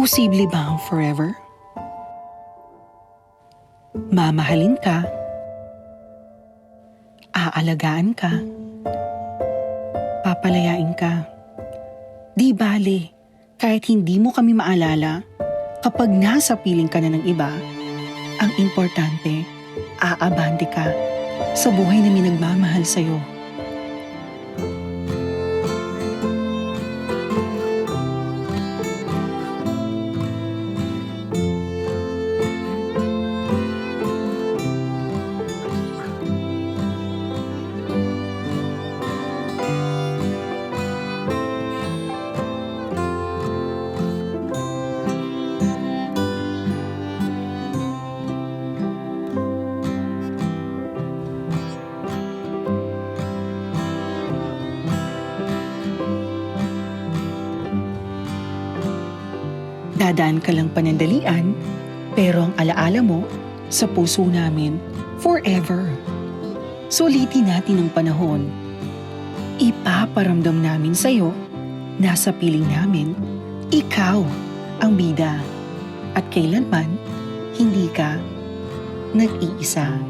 Posible ba ang forever? Mamahalin ka, aalagaan ka, papalayain ka. Di bale, kahit hindi mo kami maalala, kapag nasa piling ka na ng iba, ang importante, aabante ka sa buhay na may nagmamahal sa'yo. Dadaan ka lang panandalian, pero ang alaala mo sa puso namin forever. Sulitin natin ang panahon. Ipaparamdam namin sa'yo, nasa piling namin, ikaw ang bida. At kailanman, hindi ka nag-iisa.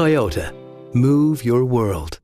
Toyota, move your world.